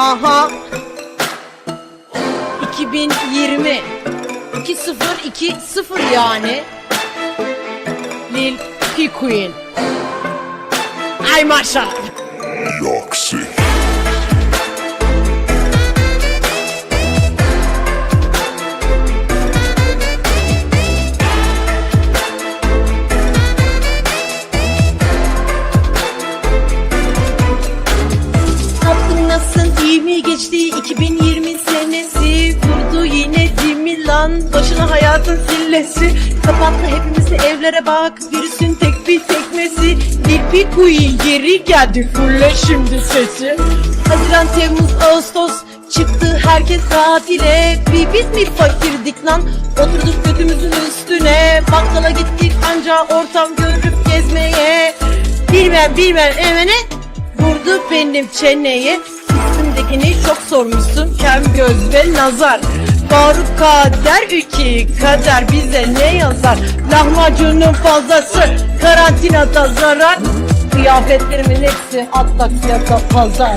Aha. 2020. 2020 yani. Lil P Queen. Ay maşallah. Yoksi. Geçti 2020 senesi. Vurdu yine değil mi lan başına hayatın sillesi Kapattı hepimizi evlere bak. Virüsün tek bir tekmesi Bir kuyu geri geldi fulle şimdi sesi. Haziran Temmuz Ağustos çıktı herkes tatile. Bir biz mi fakirdik lan? Oturduk götümüzün üstüne. Bakkala gittik anca ortam görüp gezmeye. Bilmem bilmem. Emene Vurdu benim çeneye. Üstündekini çok sormuşsun Kem göz ve nazar. Faruk kader iki kader bize ne yazar? Lahmacunun fazlası karantinada zarar. Kıyafetlerimin hepsi atlak fiyata pazar